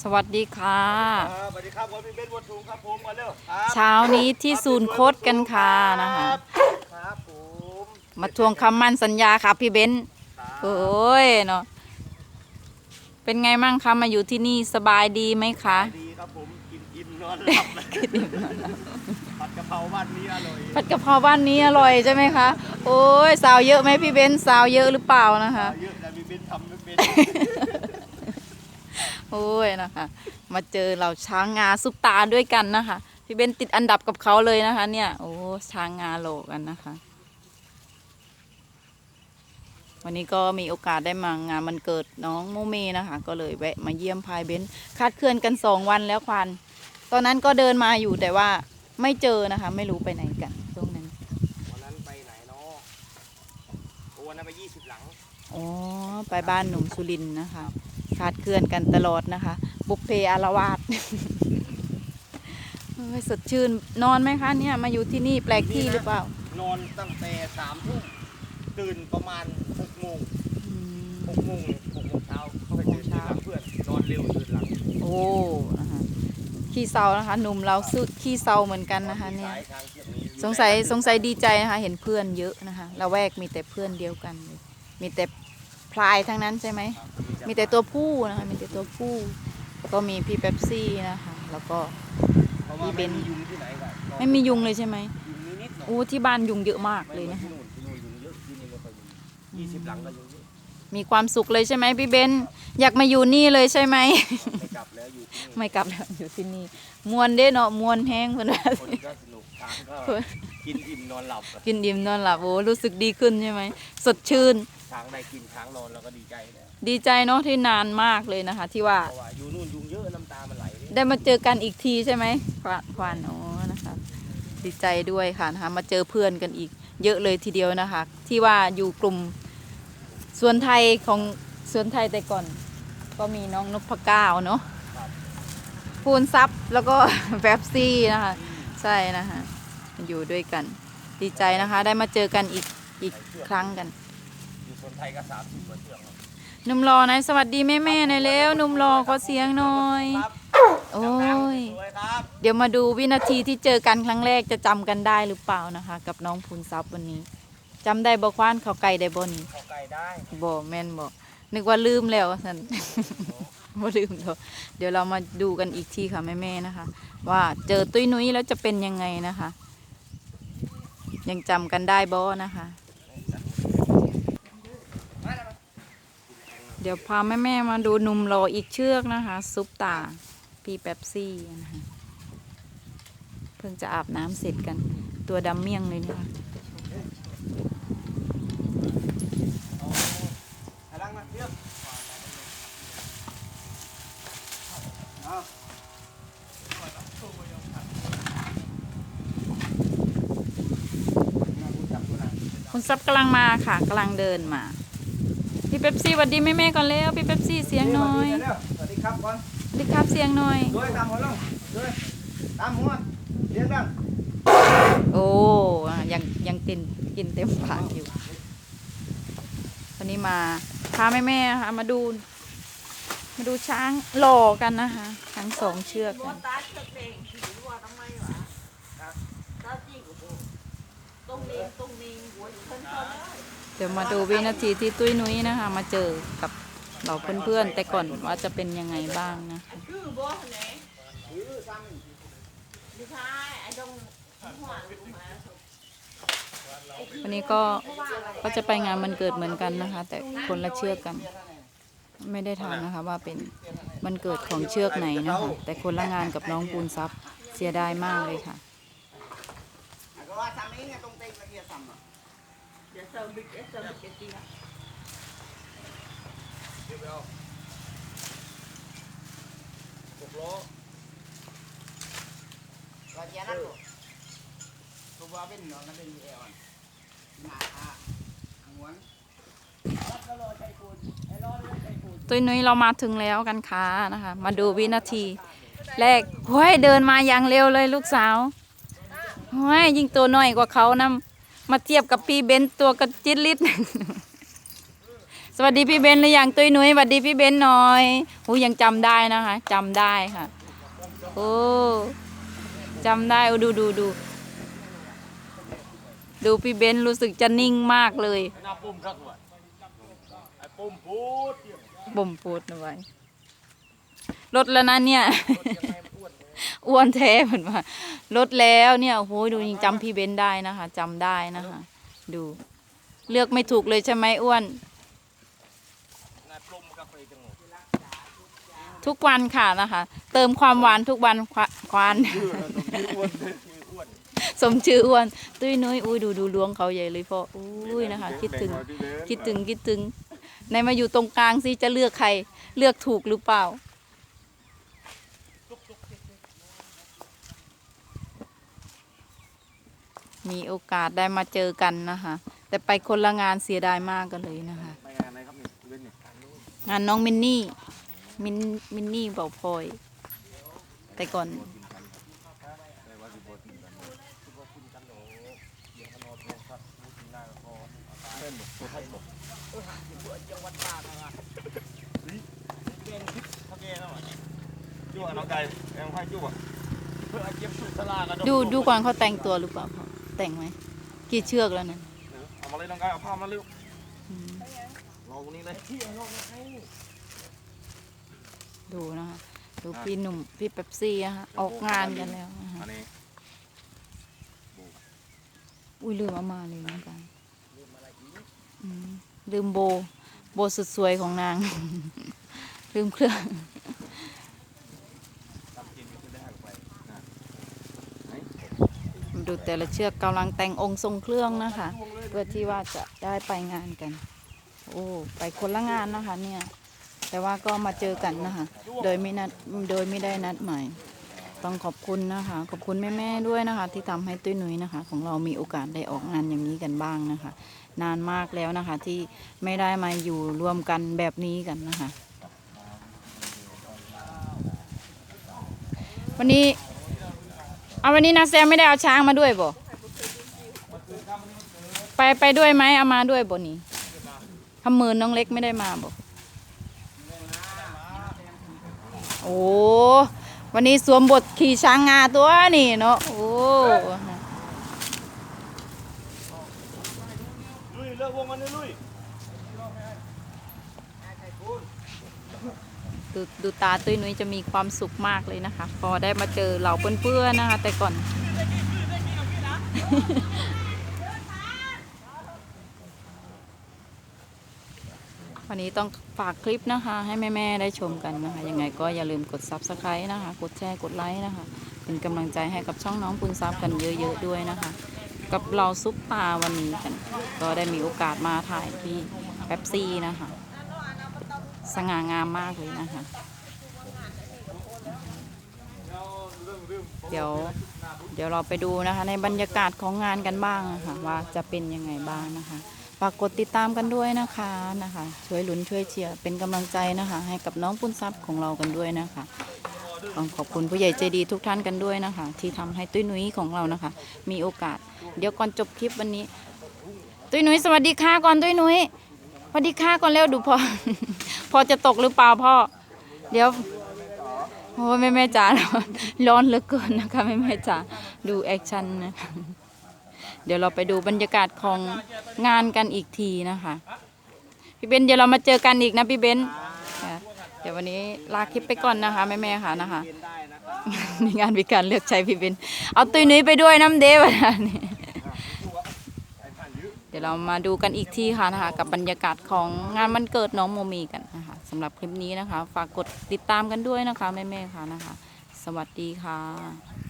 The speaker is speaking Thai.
สวัสดีค่ะครับสวัสดีครับผมพี่เบนซ์วัดสูงครับผมมาเร็วครับเช้านี้ที่ศูนย์โคตกันค่ะนะคะครับผมมาทวงคำมั่นสัญญาค่ะพี่เบนซ์ครับโอ้ยเนาะเป็นไงมั่งคะมาอยู่ที่นี่สบายดีไหมคะดีครับผมกินอิ่มนอนหลับผัดกะเพราบ้านนี้อร่อยผัดกะเพราบ้านนี้อร่อยใช่ไหมคะโอ้ยสาวเยอะไหมพี่เบนซ์สาวเยอะหรือเปล่านะคะเยอะแต่พี่เบนซ์ทำไม่เป็น โอ้ยนะคะ มาเจอเราช้างงาซุปตาด้วยกันนะคะพี่เบนซ์ติดอันดับกับเขาเลยนะคะ เนี่ยโอ้ช้างงาโหลกันนะคะ วันนี้ก็มีโอกาสได้มางานมันเกิดน้องโมเมนะคะ ก็เลยแวะมาเยี่ยมพายเบนซ์คาดเคลื่อนกันสองวันแล้วควันตอนนั้นก็เดินมาอยู่แต่ว่าไม่เจอนะคะ ไม่รู้ไปไหนกันช่วงนั้นวันนั้นไปไหนเนาะโอ้วันนั้นไปยี่สิบหลังอ๋อไปบ้านหนุ่มสุรินทร์นะคะ คาดเคลื่อนกันตลอดนะคะ บุกเพอารวาสเฮ้ยสดชื่นนอนไหมคะเนี่ยมาอยู่ที่นี่แปลกที่หรือเปล่า นอนตั้งแต่สามทุ่มตื่นประมาณหกโมงอืมหกโมงเลยหกโมงเช้าเข้าไปตื่นที่หลังเพื่อนนอนเร็วตื่นหลังโอ้นะคะขี้เศร้านะคะหนุ่มเราสุดขี้เศร้าเหมือนกันนะคะเนี่ยสายทางเทียบนี้สงสัยสงสัยดีใจนะคะ เห็นเพื่อนเยอะนะคะละแวกมีแต่เพื่อนเดียวกันเลยมีแต่พลายทั้งนั้นใช่ไหม มีแต่ตัวผู้นะคะ มีแต่ตัวผู้ แล้วก็มีพี่เป๊ปซี่นะคะ แล้วก็ เพราะว่ามีเบไม่นมียุงที่ไหนกันไม่มียุงเลยใช่ไหมยุงนิดๆหน่อยโอ้ที่บ้านยุงเยอะมากเลยไม่นะหมือคะที่นู่นที่นู่นยุงเยอะที่นี่ไม่ค่อยยุงยี่สิบหลังก็ยุงเยอะมีความสุขเลยใช่ไหมพี่เบนอยากมาอยู่นี่เลยใช่ไหม ไม่กลับแล้วอยู่ที่นี่ไม่กลับแล้วอยู่ที่นี่มวนเด้เนาะมวนแห้งเพื่อนว่า คนก็สนุกช้างก็เพื่อนกินอิ่มนอนหลับกินอิ่มนอนหลับโอ้รู้สึกดีขึ้นใช่ไหมสดชื่น ช้างได้กินช้างนอนเราก็ดีใจแล้ว ดีใจเนาะที่นานมากเลยนะคะ ที่ว่าเพราะว่าอยู่นู่นยุงเยอะน้ำตามันไหลเลยได้มาเจอกันอีกทีใช่ไหมควานควานอ๋อนะคะ ดีใจด้วยค่ะนะคะมาเจอเพื่อนกันอีก เยอะเลยทีเดียวนะคะ ที่ว่าอยู่กลุ่มสวนไทยของสวนไทยแต่ก่อน ก็มีน้องนพก้าวเนาะพูนซับแล้วก็แฟบซี่นะคะ ใช่นะคะอยู่ด้วยกัน ดีใจนะคะ ได้มาเจอกันอีกอีกครั้งกัน อยู่คนไทยก็สามสิบกว่าเชือกแล้ว หนุ่มรอนะสวัสดีแม่แม่ๆหน่อยเร็วหนุ่มรอขอเสียงหน่อยครับโอ้ยสวยครับเดี๋ยวมาดูวินาทีที่เจอกันครั้งแรกจะจำกันได้หรือเปล่านะคะ กับน้องพูนซับวันนี้จำได้บ่ควานเขาไก่ได้บ่นี่เข้าใกล้ได้บ่แม่นบ่นึกว่าลืมแล้วสันบ่ลืมเถอะเดี๋ยวเรามาดูกันอีกทีค่ะแม่ๆนะคะ ว่าเจอตุ้ยนุ้ยแล้วจะเป็นยังไงนะคะ ยังจำกันได้บ่นะคะ เดี๋ยวพาแม่ๆมาดูหนุ่มรออีกเชือกนะคะ ซุปตา พี่แป๊บซี่นะคะเพิ่งจะอาบน้ำเสร็จกัน ตัวดำเมี่ยงเลยนะคะคุณซับกำลังมาค่ะกำลังเดินมา เป๊ปซี่สวัสดีแม่ๆก่อนแล้วพี่เป๊ปซี่เสียงหน่อยสวัสดีครับก่อนสวัสดีครับเสียงหน่อยด้วยตามหัวลงด้วยตามหัวเสียงดังโอ้อะยังยังตินกินเต็มปากอยู่วันนี้มาพาแม่ๆนะคะมาดู มาดูช้างหล่อกันนะคะทั้งสองเชือกกัน เดี๋ยวมาดูวินาทีที่ตุ้ยนุ้ยนะคะ มาเจอกับเราเพื่อนๆแต่ก่อนว่าจะเป็นยังไงบ้างนะคะวันนี้ก็ก็จะไปงานมันเกิดเหมือนกันนะคะ แต่คนละเชือกกัน ไม่ได้ถามนะคะ ว่าเป็นมันเกิดของเชือกไหนนะคะแต่คนละงานกับน้องปูนซับเสียดายมากเลยค่ะ ก็ว่าทางนี้ไงตรงเต็งตะเกียบซ้ำอะ để sơ bịch để sơ bịch cái gì เดี๋ยวไปเอาหกล้อเราเจียนั่นลูตัวเป็นเนาะนั่นเป็นเอวันหนาอางวนตุ้ยนุ้ยเรามาถึงแล้วกันค่ะนะคะ มาดูวินาที แรกห้ยเดินมาอย่างเร็วเลยลูกสาว ห้ยยิ่งตัวน้อยกว่าเขานะมาเทียบกับพี่เบนตัวกระจิตลิดสวัสดีพี่เบนหรือยังตุ้ยนุ้ยสวัสดีพี่เบนหน่อยหูยังจำได้นะคะจำได้ค่ะโอ้จำได้โอ้ดูดูดูดูพี่เบนรู้สึกจะนิ่งมากเลยปุ่มปุ่มพูดเดี๋ยวบ่มปูดเอาไว้ลดแล้วนะเนี่ยอ้วนแท้เหมือนว่า ลดแล้วเนี่ยโอ้โหดูยังจำพี่เบนได้นะคะจำได้นะคะ ดู เลือกไม่ถูกเลยใช่ไหมอ้วนหน้าปุ่มกาแฟจังหวะทุกวันค่ะนะคะ เติมความหวานทุกวันควาควานชื่ออ้วนชื่ออ้วนสมชื่ออ้วน ตุ้ยนุ้ยอุ้ยดูดูล้วงเขาใหญ่เลยพ่ออุ้ยนะคะ คิดถึงคิดถึงคิดถึงในมาอยู่ตรงกลางสิจะเลือกใคร เลือกถูกหรือเปล่า มีโอกาสได้มาเจอกันนะคะ แต่ไปคนละงานเสียดายมากกันเลยนะคะ ไปงานอะไรครับนี่เล่นเนี่ยงานน้องมินนี่ มินมินนี่เบาพลอยแต่ก่อนแต่ว่าสิบกินกันสิบกินกันโหเดี๋ยวมันนอนโทรศัพท์มือถือหน้าก็พอเล่นบอกตัวไทยบอกจังหวัดตากนะครับเป็นพิษเขาแก่แล้วอะจู่อะน้องไก่แองไพ่จู่อะเพื่อเก็บสุดสลากันดูดูก่อนเขาแต่งตัวหรือเปล่าพ่อ แต่งไหมกี่เชือกแล้วนะเอามาเลยน้องไก่เอาผ้ามาเร็วอืมรอตรงนี้เลยดูนะคะดูพี่หนุ่มพี่เป๊ปซี่อะค่ะออกงานกันแล้วนะคะอันนี้อุ้ยลืมเอามาเลยนะกันอืมลืมโบ โบสุดสวยของนาง ลืมเครื่อง ตำกินไม่ได้หักไปนะ ดูแต่ละเชือกกำลังแต่งองค์ทรงเครื่องนะคะ เพื่อที่ว่าจะได้ไปงานกัน โอ้ไปคนละงานนะคะเนี่ยแต่ว่าก็มาเจอกันนะคะ โดยไม่นัดโดยไม่ได้นัดหมายต้องขอบคุณนะคะ ขอบคุณแม่ๆด้วยนะคะ ที่ทำให้ตุ้ยหนุยนะคะ ของเรามีโอกาสได้ออกงานอย่างนี้กันบ้างนะคะ นานมากแล้วนะคะ ที่ไม่ได้มาอยู่รวมกันแบบนี้กันนะคะ วันนี้ เอาวันนี้นาแซมไม่ได้เอาช้างมาด้วยบ่ไปไปด้วยไหมเอามาด้วยบ่นี่ทำมือน้องเล็กไม่ได้มาบ่โอ้วันนี้สวมบทขี่ช้างงาตัวนี่เนาะโอ้ลุยเลิกวงกันเลยลุย ดูดูตาตุ้ยนุ้ยจะมีความสุขมากเลยนะคะ พอได้มาเจอเหล่าเพื่อนๆนะคะ แต่ก่อนวันนี้ต้องฝากคลิปนะคะ ให้แม่ๆได้ชมกันนะคะ ยังไงก็อย่าลืมกด subscribe นะคะ กดแชร์กดไลค์นะคะ เป็นกำลังใจให้กับช่องน้องปุณซับกันเยอะๆด้วยนะคะ กับเราซุปตาวันนี้กัน ก็ได้มีโอกาสมาถ่ายที่แป๊บซี่นะคะ สง่างามมากเลยนะคะ เดี๋ยวเดี๋ยวเราไปดูนะคะ ในบรรยากาศของงานกันบ้างนะคะว่าจะเป็นยังไงบ้างนะคะฝากกดติดตามกันด้วยนะคะนะคะ ช่วยหลุนช่วยเชียร์เป็นกำลังใจนะคะ ให้กับน้องปุ้นซับของเรากันด้วยนะคะต้องขอบคุณผู้ใหญ่ใจดีทุกท่านกันด้วยนะคะ ที่ทำให้ตุ้ยนุ้ยของเรานะคะ มีโอกาส เดี๋ยวก่อนจบคลิปวันนี้ ตุ้ยนุ้ยสวัสดีค่ะก่อนตุ้ยนุ้ย สวัสดีค่ะก่อนเร็วดูพอ พอจะตกหรือเปล่าพ่อ เดี๋ยวโอ้ยแม่แม่จ๋าร้อนร้อนเหลือเกินนะคะแม่แม่จ๋าดูแอคชั่นนะคะเดี๋ยวเราไปดูบรรยากาศของงานกันอีกทีนะคะ พี่เบนเดี๋ยวเรามาเจอกันอีกนะพี่เบนเดี๋ยววันนี้ลาคลิปไปก่อนนะคะแม่แม่ค่ะนะคะในงานมีการเลือกใช้พี่เบนเอาตุยนุ้ยไปด้วยน้ำเดวนะนี่ ยวเรามาดูกันอีกทีค่ะนะคะ กับบรรยากาศของงานวันเกิดน้องโมมีกันนะคะสำหรับคลิปนี้นะคะ ฝากกดติดตามกันด้วยนะคะแม่ๆค่ะนะคะ สวัสดีค่ะ